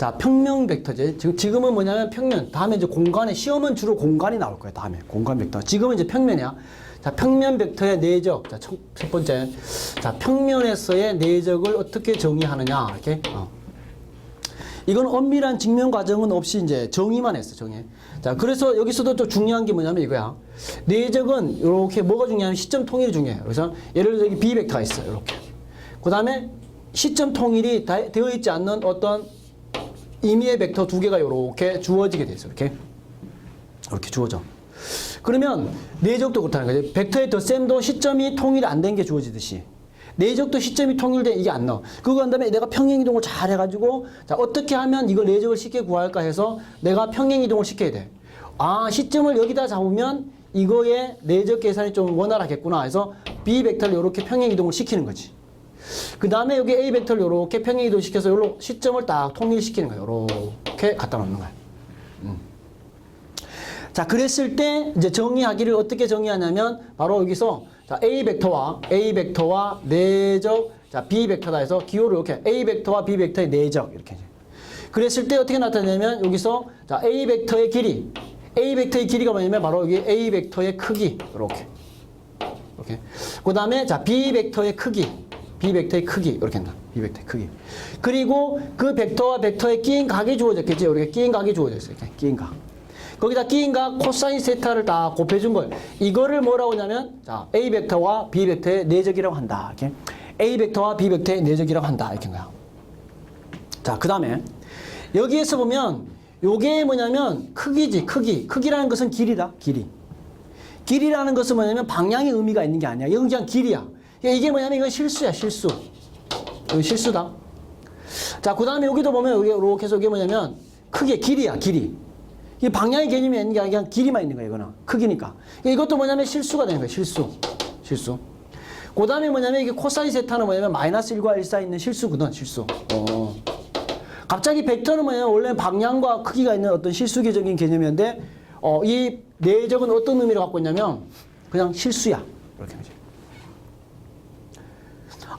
자, 평면. 지금, 지금은 뭐냐면 평면. 다음에 이제 공간에, 시험은 주로 공간이 나올 거예요. 다음에. 공간 벡터. 지금은 이제 평면이야. 자, 평면 벡터의 내적. 자, 첫, 첫 번째. 자, 평면에서의 내적을 어떻게 정의하느냐. 이렇게. 어. 이건 엄밀한 증명 과정은 없이 이제 정의만 했어, 정의. 자, 그래서 여기서도 또 중요한 게 뭐냐면 이거야. 내적은 이렇게 뭐가 중요하면 시점 통일이 중요해요. 그래서 예를 들어 여기 B 벡터가 있어요. 이렇게. 그 다음에 시점 통일이 다- 되어 있지 않는 어떤 임의의 벡터 두 개가 이렇게 주어지게 돼 있어. 이렇게. 이렇게 주어져. 그러면 내적도 그렇다는 거지. 벡터의 덧셈도 시점이 통일이 안된 게 주어지듯이. 내적도 시점이 통일된 이게 안 나와. 그거 한 다음에 내가 평행 이동을 잘 해가지고 자 어떻게 하면 이걸 내적을 쉽게 구할까 해서 내가 평행 이동을 시켜야 돼. 아 시점을 여기다 잡으면 이거의 내적 계산이 좀 원활하겠구나 해서 B 벡터를 이렇게 평행 이동을 시키는 거지. 그 다음에 여기 A 벡터를 이렇게 평행 이동 시켜서 요로 시점을 딱 통일시키는 거예요. 이렇게 갖다 놓는 거야. 자, 그랬을 때 이제 정의하기를 어떻게 정의하냐면 바로 여기서 자, A 벡터와 A 벡터와 내적 자, B 벡터다 해서 기호를 이렇게 A 벡터와 B 벡터의 내적 이렇게. 그랬을 때 어떻게 나타내냐면 여기서 자, A 벡터의 길이 A 벡터의 길이가 뭐냐면 바로 여기 A 벡터의 크기 이렇게. 이렇게. 그 다음에 자, B 벡터의 크기. B 벡터의 크기 이렇게 한다. B 벡터의 크기. 그리고 그 벡터와 벡터의 끼인 각이 주어졌겠지. 우리가 끼인 각이 주어져 있어요. 끼인 각. 거기다 끼인 각 코사인 세타를 다 곱해준 걸 이거를 뭐라고 하냐면 자 A 벡터와 B 벡터의 내적이라고 한다 이렇게 A 벡터와 B 벡터의 내적이라고 한다 이렇게 거야 자 그 다음에 여기에서 보면 요게 뭐냐면 크기지 크기 크기라는 것은 길이다 길이 길이라는 것은 뭐냐면 방향의 의미가 있는 게 아니야 이건 그냥 길이야 이게 뭐냐면 이건 실수야 실수 이거 실수다 자, 그 다음에 여기도 보면 여기 이렇게 해서 이게 뭐냐면 크게 길이야, 길이. 이게 방향의 개념이 있는 게 아니라 그냥 길이만 있는 거야, 이거는. 크기니까. 이것도 뭐냐면 실수가 되는 거야, 실수. 실수. 그 다음에 뭐냐면 이게 코사인 세타는 뭐냐면 마이너스 1과 1 사이 있는 실수거든, 실수. 어. 갑자기 벡터는 뭐냐면 원래 방향과 크기가 있는 어떤 실수계적인 개념이었는데, 어, 이 내적은 어떤 의미를 갖고 있냐면 그냥 실수야. 이렇게 하지.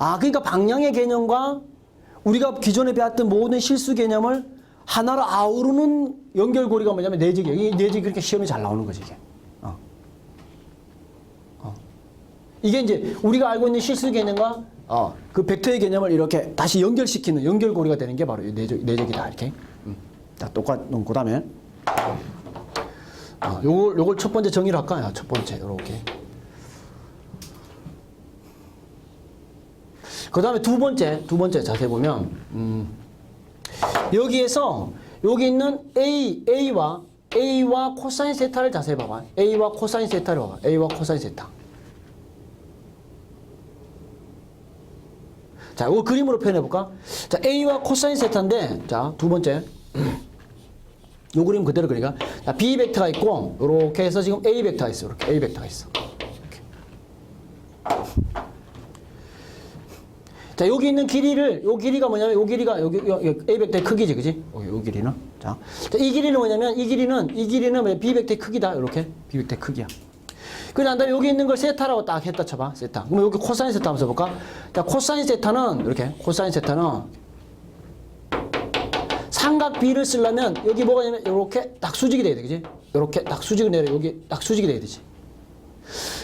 아, 그러니까 방향의 개념과 우리가 기존에 배웠던 모든 실수 개념을 하나로 아우르는 연결고리가 뭐냐면 내적이에요. 이 내적이 그렇게 시험에 잘 나오는 거지, 이게. 어. 어. 이게 이제 우리가 알고 있는 실수 개념과 어, 그 벡터의 개념을 이렇게 다시 연결시키는 연결고리가 되는 게 바로 이 내적, 내적이다, 이렇게. 음. 자, 똑같은, 그 다음에. 어, 요걸, 요걸 첫 번째 정의를 할까요? 첫 번째, 요렇게. 그 다음에 두 번째, 두 번째 자세히 보면, 음, 여기에서 여기 있는 A, A와 A와 코사인 세타를 자세히 봐봐. A와 코사인 세타를 봐봐. A와 코사인 세타. 자, 이거 그림으로 표현해 볼까? 자, A와 코사인 세타인데, 자, 두 번째. 요 그림 그대로 그러니까. 자, B 벡터가 있고, 요렇게 해서 지금 A 벡터가 있어. 이렇게 A 벡터가 있어. 자, 여기 있는 길이를, 요 길이가 뭐냐면, 요 길이가, 여기, A 벡터의 크기지, 그지? 요, 요 길이는. 자. 자, 이 길이는 뭐냐면, 이 길이는, 이 길이는 B 벡터의 크기다. 이렇게. B 벡터의 크기야. 그 다음에 여기 있는 걸 세타라고 딱 했다 쳐봐. 세타. 그럼 여기 코사인 세타 한번 써볼까? 자, 코사인 세타는, 이렇게. 코사인 세타는, 삼각 B를 쓰려면, 여기 뭐가 있냐면, 요렇게 딱 수직이 돼야 돼, 그지? 요렇게 딱 수직이 내려, 여기 딱 수직이 돼야 되지.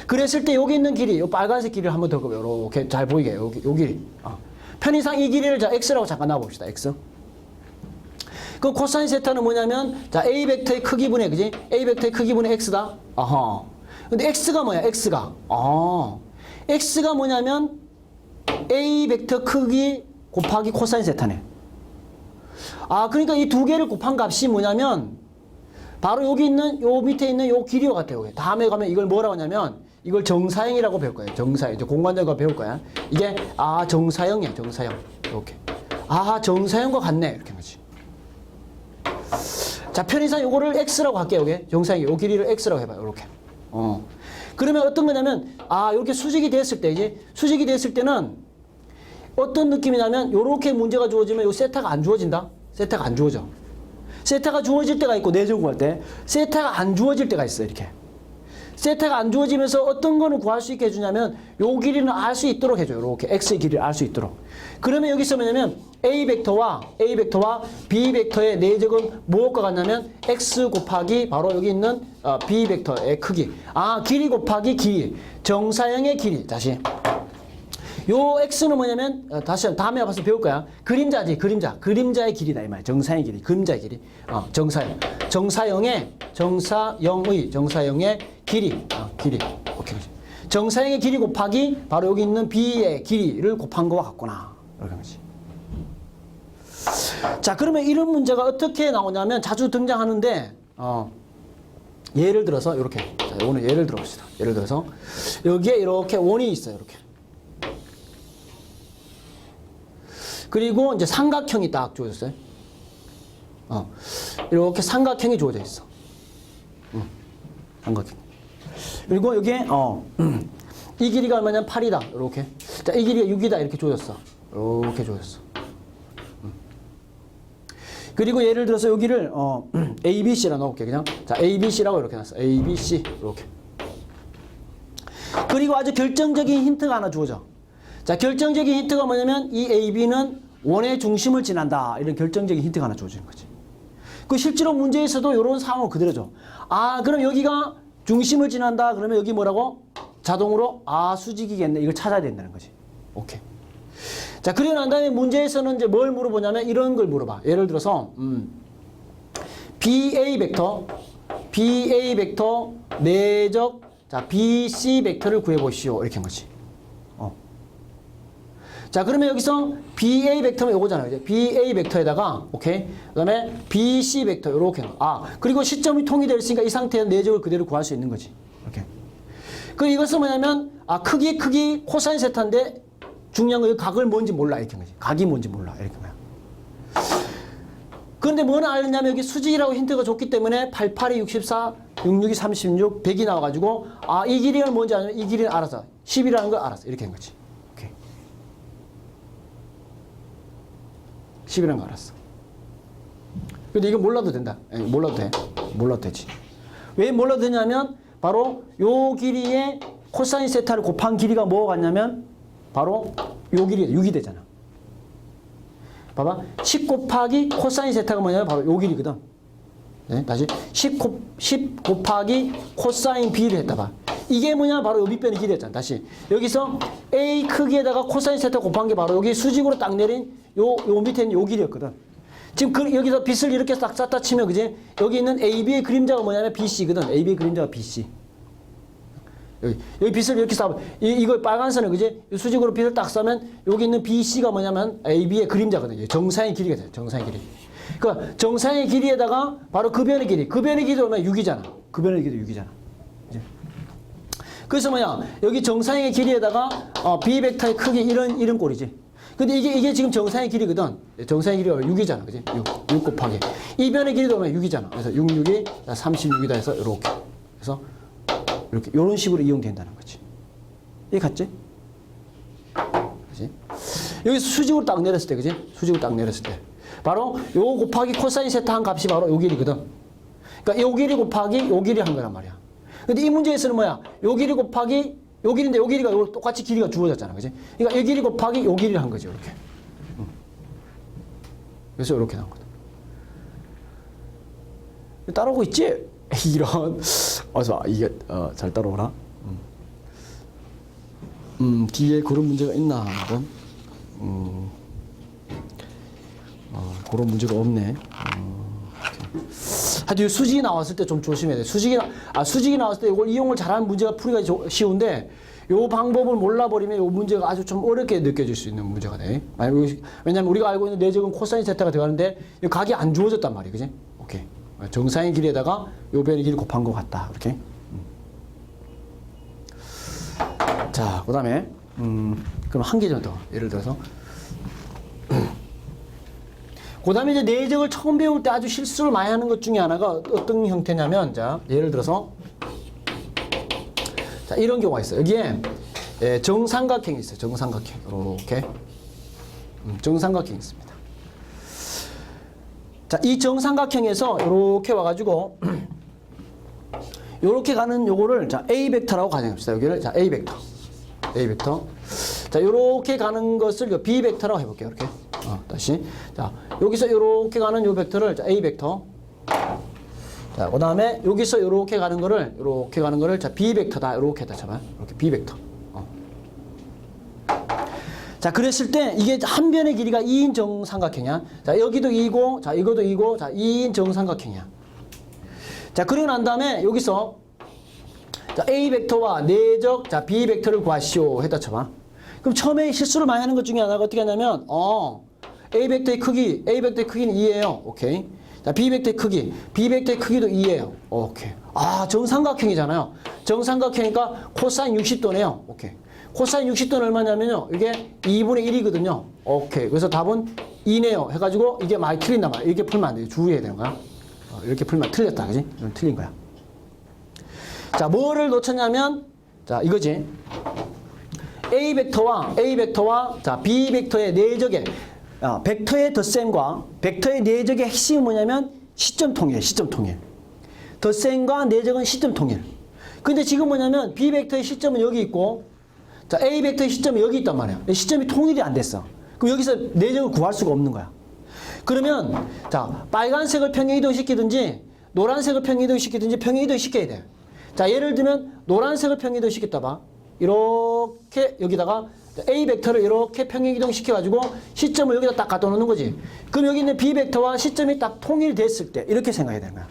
그랬을 때 여기 있는 길이, 요 빨간색 길이를 한번 더. 이렇게 잘 보이게, 여기, 요 길이. 어. 편의상 이 길이를 자, x라고 잠깐 놔봅시다, x. 그 코사인 세타는 뭐냐면, 자, a 벡터의 크기분의, 그지? a 벡터의 크기분의 x다. 아하. 근데 x가 뭐야, x가? 아. x가 뭐냐면, a 벡터 크기 곱하기 코사인 세타네. 아, 그러니까 이 두 개를 곱한 값이 뭐냐면, 바로 여기 있는 요 밑에 있는 요 길이와 같아요. 이게. 다음에 가면 이걸 뭐라고 하냐면 이걸 정사형이라고 배울 거예요. 정사형. 이제 공간적으로 배울 거야. 이게 아 정사형이야. 정사형. 이렇게. 아 정사형과 같네. 이렇게 하지. 자 편의상 요거를 x라고 할게요. 여기 정사형. 요 길이를 x라고 해봐요. 이렇게. 어. 그러면 어떤 거냐면 아 이렇게 수직이 됐을 때 이제 수직이 됐을 때는 어떤 느낌이냐면 요렇게 문제가 주어지면 요 세타가 안 주어진다. 세타가 안 주어져. 세타가 주어질 때가 있고 내적 구할 때 세타가 안 주어질 때가 있어 이렇게 세타가 안 주어지면서 어떤 거는 구할 수 있게 해주냐면 요 길이는 알 수 있도록 해줘요. 이렇게 x의 길이를 알 수 있도록. 그러면 여기서 뭐냐면 a 벡터와 a 벡터와 b 벡터의 내적은 무엇과 같냐면 x 곱하기 바로 여기 있는 어, b 벡터의 크기. 아 길이 곱하기 길이. 정사형의 길이. 다시. 요 x는 뭐냐면 어, 다시 한- 다음에 와서 배울 거야. 그림자지 그림자. 그림자의 길이다 이 말. 정사의 길이. 그림자의 길이. 어, 정사형. 정사형의 정사형의 정사형의 길이. 어, 길이. 오케이. 정사형의 길이 곱하기 바로 여기 있는 b의 길이를 곱한 거와 같구나. 이렇게 하는 거지. 자 그러면 이런 문제가 어떻게 나오냐면 자주 등장하는데 어, 예를 들어서 이렇게 자, 오늘 예를 들어봅시다. 예를 들어서 여기에 이렇게 원이 있어요. 이렇게. 그리고 이제 삼각형이 딱 주어졌어요. 어. 이렇게 삼각형이 주어져 있어. 음, 삼각형. 그리고 여기에 어. 이 길이가 얼마냐면 8이다. 이렇게. 자, 이 길이가 6이다. 이렇게 주어졌어. 이렇게 주어졌어. 음. 그리고 예를 들어서 여기를 어, A, B, C라 넣을게 그냥. 자, A, B, C라고 이렇게 놨어. A, B, C 이렇게. 그리고 아주 결정적인 힌트가 하나 주어져. 자, 결정적인 힌트가 뭐냐면 이 AB는 원의 중심을 지난다. 이런 결정적인 힌트가 하나 주어지는 거지. 그 실제로 문제에서도 이런 상황을 그대로 줘. 아, 그럼 여기가 중심을 지난다. 그러면 여기 뭐라고? 자동으로 아, 수직이겠네. 이걸 찾아야 된다는 거지. 오케이. 자, 그리고 난 다음에 문제에서는 이제 뭘 물어보냐면 이런 걸 물어봐. 예를 들어서 음, BA 벡터, BA 벡터 내적 자 BC 벡터를 구해 보시오 이렇게 한 거지. 어. 자 그러면 여기서 BA 벡터면 요거잖아요. 이제 BA 벡터에다가 오케이. 그다음에 BC 벡터 이렇게. 아 그리고 시점이 통일되어 있으니까 이 상태의 내적을 그대로 구할 수 있는 거지. 이렇게. 그 이것은 뭐냐면 아 크기 크기 코사인 세타인데 중요한 건 각을 뭔지 몰라 이렇게 한 거지. 각이 뭔지 몰라 이렇게 거야. 그런데 뭐는 알았냐면 여기 수직이라고 힌트가 줬기 때문에 88이 64, 66이 36, 100이 나와가지고 아 이 길이는 뭔지 아니면 이 길이는 알아서 10이라는 걸 알았어 이렇게 한 거지. 오케이. 10이라는 거 알았어. 근데 이거 몰라도 된다. 예, 몰라도 돼. 몰라도 되지. 왜 몰라도 되냐면 바로 요 길이의 코사인 세타를 곱한 길이가 뭐가 같냐면 바로 요 길이 6이 되잖아. 봐봐. 10 곱하기 코사인 세타가 뭐냐면 바로 요 길이거든. 네, 다시 10, 곱, 10 곱하기 코사인 B를 했다 봐. 이게 뭐냐? 바로 요 밑변의 길이였잖아. 다시. 여기서 A 크기에다가 코사인 세타 곱한 게 바로 여기 수직으로 딱 내린 요, 요 밑에 있는 요 길이였거든. 지금 그, 여기서 빛을 이렇게 싹 쌌다 치면, 그지? 여기 있는 AB의 그림자가 뭐냐면 BC거든. AB의 그림자가 BC. 여기, 여기 빛을 이렇게 쏴. 이, 이거 빨간 선을, 그지? 이 수직으로 빛을 딱 쏴면, 여기 있는 BC가 뭐냐면 AB의 그림자거든요. 정사의 길이가 돼요. 정사의 길이. 그러니까 정사의 길이에다가 바로 그 변의 길이. 그 변의 길이 얼마야? 6이잖아. 그 변의 길이 6이잖아. 그래서 뭐야? 여기 정사의 길이에다가 어, B 벡터의 크기 이런 이런 꼴이지. 근데 이게 이게 지금 정사의 길이거든. 정사의 길이가 6이잖아. 그지? 6. 6 곱하기. 이 변의 길이도 얼마야? 6이잖아. 그래서 6, 6이 36이다 해서 이렇게. 그래서 이렇게 이런 식으로 이용된다는 거지. 이해 갔지? 그지? 여기 수직으로 딱 내렸을 때, 그지? 수직으로 딱 내렸을 때. 바로 요 곱하기 코사인 세타 한 값이 바로 요 길이거든. 그러니까 요 길이 곱하기 요 길이 한 거란 말이야. 근데 이 문제에서는 뭐야? 요 길이 곱하기 요 길인데 요 길이가 요 똑같이 길이가 주어졌잖아. 그지? 그러니까 요 길이 곱하기 요 길이를 한 거죠. 이렇게. 응. 그래서 이렇게 나온 거다. 따라오고 있지? 이런. 어서 이게 어, 잘 따라오나? 음. 음, 뒤에 그런 문제가 있나. 음. 어, 그런 문제가 없네. 어. 하여튼 이 수직이 나왔을 때 좀 조심해야 돼. 수직이, 나- 아, 수직이 나왔을 때 이걸 이용을 잘하는 문제가 풀이가 조- 쉬운데, 요 방법을 몰라버리면 요 문제가 아주 좀 어렵게 느껴질 수 있는 문제가 돼. 왜냐면 우리가 알고 있는 내적은 코사인 세타가 들어가는데, 이 각이 안 주어졌단 말이야. 그지? 오케이. 정사인 길이에다가 요 변의 길이 곱한 것 같다. 이렇게. 음. 자, 그 다음에, 음, 그럼 한 개 정도. 예를 들어서. 그 다음에 이제 내적을 처음 배울 때 아주 실수를 많이 하는 것 중에 하나가 어떤 형태냐면, 자, 예를 들어서, 자, 이런 경우가 있어요. 여기에 예, 정삼각형이 있어요. 정삼각형. 이렇게. 음, 정삼각형이 있습니다. 자, 이 정삼각형에서 이렇게 와가지고, 요렇게 가는 요거를 자 A 벡터라고 가정합시다. 여기를 자 A 벡터. A 벡터. 자, 요렇게 가는 것을 요 B 벡터라고 해 볼게요. 이렇게. 어, 다시. 자, 여기서 요렇게 가는 요 벡터를 자, A 벡터. 자, 그 다음에 여기서 요렇게 가는 거를 요렇게 가는 거를 자, B 벡터다. 요렇게 다 잡아요. 이렇게 B 벡터. 어. 자, 그랬을 때 이게 한 변의 길이가 2인 정삼각형이야. 자, 여기도 2고, 자, 이것도 2고, 자, 2인 정삼각형이야. 자, 그리고 난 다음에 여기서 자, A 벡터와 내적 자, B 벡터를 구하시오 했다 쳐봐. 그럼 처음에 실수를 많이 하는 것 중에 하나가 어떻게 하냐면 어, A 벡터의 크기, A 벡터의 크기는 2예요. 오케이. 자, B 벡터의 크기, B 벡터의 크기도 2예요. 오케이. 아, 정삼각형이잖아요. 정삼각형이니까 코사인 60도네요. 오케이. 코사인 60도는 얼마냐면요. 이게 2분의 1이거든요. 오케이. 그래서 답은 2네요. 해가지고 이게 많이 틀린단 말이야. 이렇게 풀면 안 돼요. 주의해야 되는 거야. 어, 이렇게 풀면 틀렸다. 그지? 틀린 거야. 자, 뭐를 놓쳤냐면, 자, 이거지. A 벡터와 A 벡터와 자, B 벡터의 내적의 아, 벡터의 덧셈과 벡터의 내적의 핵심이 뭐냐면 시점 통일, 시점 통일. 덧셈과 내적은 시점 통일. 근데 지금 뭐냐면 B 벡터의 시점은 여기 있고 자, A 벡터의 시점이 여기 있단 말이야. 시점이 통일이 안 됐어. 그럼 여기서 내적을 구할 수가 없는 거야. 그러면 자, 빨간색을 평행 이동 시키든지 노란색을 평행 이동 시키든지 평행 이동 시켜야 돼. 자, 예를 들면 노란색을 평행 이동 시켰다 봐. 이렇게 여기다가 A 벡터를 이렇게 평행 이동 시켜가지고 시점을 여기다 딱 갖다 놓는 거지. 그럼 여기 있는 B 벡터와 시점이 딱 통일됐을 때 이렇게 생각해야 되는 거야.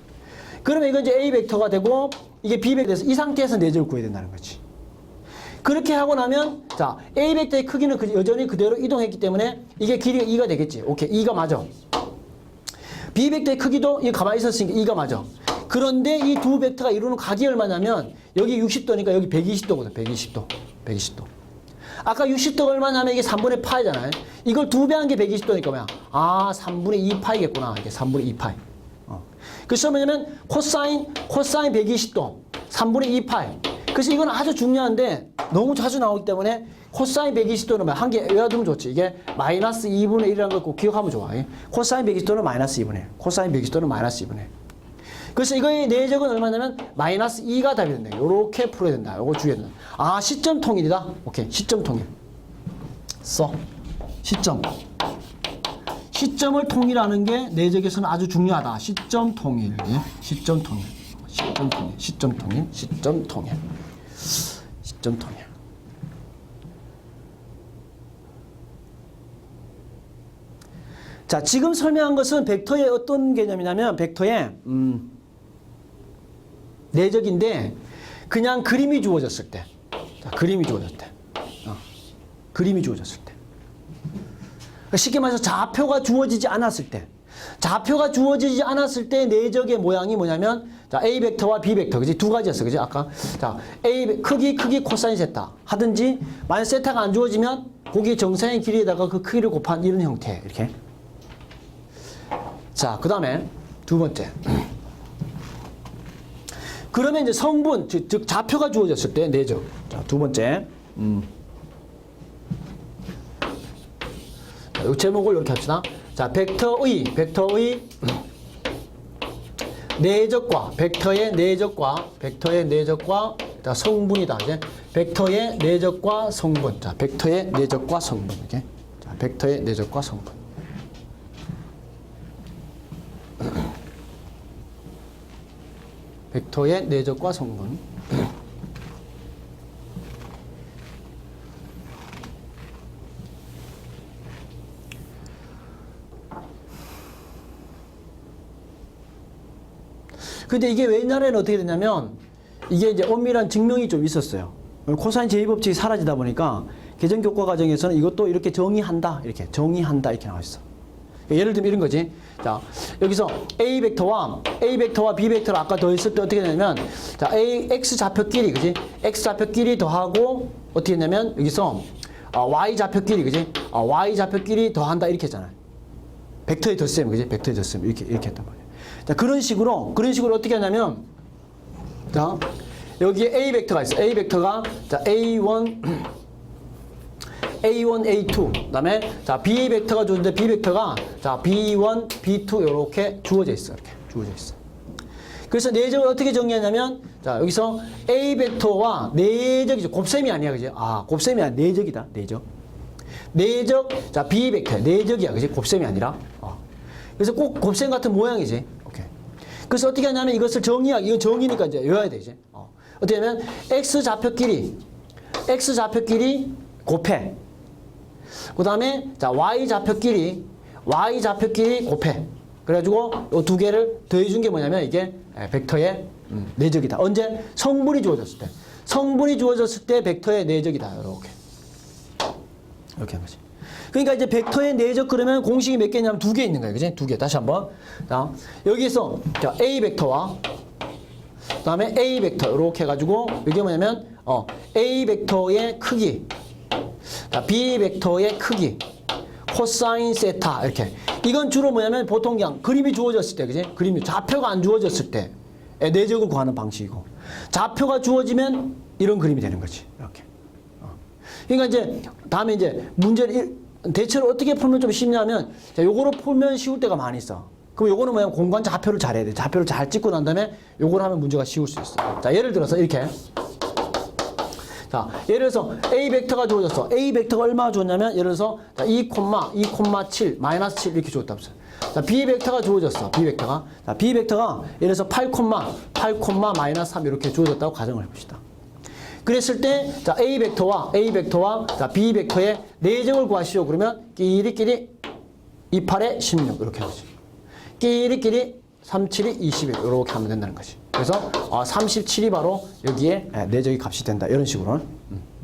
그러면 이건 이제 A 벡터가 되고 이게 B 벡터에서 이 상태에서 내적을 구해야 된다는 거지. 그렇게 하고 나면 자 A 벡터의 크기는 그- 여전히 그대로 이동했기 때문에 이게 길이가 2가 되겠지. 오케이 2가 맞아. B 벡터의 크기도 이 가만히 있었으니까 2가 맞아. 그런데 이 두 벡터가 이루는 각이 얼마냐면 여기 60도니까 여기 120도거든. 120도. 120도. 아까 60도가 얼마냐면 이게 3분의 파이잖아요. 이걸 두 배 한 게 120도니까 뭐야? 아, 3분의 2 파이겠구나. 이게 3분의 2 파이. 어. 그래서 뭐냐면 코사인 코사인 120도 3분의 2 파이. 그래서 이건 아주 중요한데 너무 자주 나오기 때문에 코사인 120도는 뭐 한개 외워두면 좋지. 이게 마이너스 2분의 1이라는 걸 꼭 기억하면 좋아. 예. 코사인 120도는 마이너스 2분의 1. 코사인 120도는 마이너스 2분의 1. 그래서 이거의 내적은 얼마냐면 마이너스 2가 답이 된다. 요렇게 풀어야 된다. 요거 주의해야 된다. 아, 시점 통일이다. 오케이. 시점 통일. 써. 시점. 시점을 통일하는 게 내적에서는 아주 중요하다. 시점 통일. 예? 시점 통일. 시점 통일. 시점 통일. 시점 통일. 시점 통일. 자, 지금 설명한 것은 벡터의 어떤 개념이냐면 벡터의 음, 내적인데 그냥 그림이 주어졌을 때, 자, 그림이 주어졌을 때, 어, 그림이 주어졌을 때, 그러니까 쉽게 말해서 좌표가 주어지지 않았을 때, 좌표가 주어지지 않았을 때 내적의 모양이 뭐냐면 자 A 벡터와 B 벡터. 그지? 두 가지였어. 그지? 아까. 자 A 벡- 크기 크기 코사인 세타. 하든지 만약 세타가 안 주어지면 거기 정사의 길이에다가 그 크기를 곱한 이런 형태. 이렇게. 자, 그 다음에 두 번째. 그러면 이제 성분, 즉, 즉 좌표가 주어졌을 때 내적. 자, 두 번째. 음. 자, 이 제목을 이렇게 합시다. 자, 벡터의, 벡터의 내적과, 벡터의 내적과, 벡터의 내적과, 자, 성분이다. 이제 벡터의 내적과 성분. 자, 벡터의 내적과 성분. 이렇게. 자, 벡터의 내적과 성분. 벡터의 내적과 성분. 근데 이게 왜 옛날에는 어떻게 됐냐면 이게 이제 엄밀한 증명이 좀 있었어요. 코사인 제곱법칙이 사라지다 보니까 계정 교과 과정에서는 이것도 이렇게 정의한다 이렇게 정의한다 이렇게 나와 있어. 예를 들면 이런 거지. 자, 여기서 A 벡터와 A 벡터와 B 벡터를 아까 더했을 때 어떻게 되냐면 자, A X 좌표끼리 그지? X 좌표끼리 더하고 어떻게 했냐면 여기서 아, Y 좌표끼리 그지? 아, Y 좌표끼리 더한다 이렇게 했잖아요. 벡터의 덧셈 그지? 벡터의 덧셈 이렇게 이렇게 했단 말이에요. 자, 그런 식으로 그런 식으로 어떻게 하냐면 자, 여기에 A 벡터가 있어. A 벡터가 자, A1 A1, A2. 그다음에 자, B 벡터가 주어진데 B 벡터가 자, B1, B2 이렇게 주어져 있어. 이렇게 주어져 있어. 그래서 내적을 어떻게 정리하냐면 자 여기서 A 벡터와 내적이죠. 곱셈이 아니야, 그지? 아 곱셈이 아니야, 내적이다, 내적. 내적, 자 B 벡터, 내적이야, 그지? 곱셈이 아니라. 어. 그래서 꼭 곱셈 같은 모양이지. 그래서 어떻게 하냐면 이것을 정의하, 이건 정의니까 이제 외워야 돼 이제. 어. 어떻게 하면 x 좌표끼리, x 좌표끼리 곱해. 그 다음에 자 y 좌표끼리, y 좌표끼리 곱해. 그래가지고 이 두 개를 더해준 게 뭐냐면 이게 에, 벡터의 음, 내적이다. 언제? 성분이 주어졌을 때. 성분이 주어졌을 때 벡터의 내적이다. 이렇게. 이렇게 하는 거지. 그러니까 이제 벡터의 내적 그러면 공식이 몇 개냐면 두 개 있는 거예요. 그지? 두 개. 다시 한번. 자, 여기에서 자, A 벡터와 그다음에 A 벡터 이렇게 해 가지고 이게 뭐냐면 어, A 벡터의 크기. 자, B 벡터의 크기. 코사인 세타 이렇게. 이건 주로 뭐냐면 보통 그냥 그림이 주어졌을 때, 그지? 그림이 좌표가 안 주어졌을 때 내적을 구하는 방식이고 좌표가 주어지면 이런 그림이 되는 거지. 이렇게. 그러니까 이제 다음에 이제 문제를 일- 대체로 어떻게 풀면 좀 쉽냐면 자, 요거로 풀면 쉬울 때가 많이 있어. 그럼 요거는 뭐냐면 공간 좌표를 잘해야 돼. 좌표를 잘 찍고 난 다음에 요걸 하면 문제가 쉬울 수 있어. 자, 예를 들어서 이렇게. 자, 예를 들어서 A 벡터가 주어졌어. A 벡터가 얼마 주었냐면 예를 들어서 자, 2, 2,7 마이너스 7 이렇게 주었다. 자, B 벡터가 주어졌어. B 벡터가. 자, B 벡터가 예를 들어서 8, 8, 마이너스 3 이렇게 주어졌다고 가정을 해 봅시다. 그랬을 때, 자, A 벡터와 A 벡터와 자, B 벡터의 내적을 구하시오. 그러면 끼리끼리 28에 16 이렇게 하지. 끼리끼리 37이 21 이렇게 하면 된다는 거지. 그래서 아, 37이 바로 여기에 내적의 값이 된다. 이런 식으로. 음.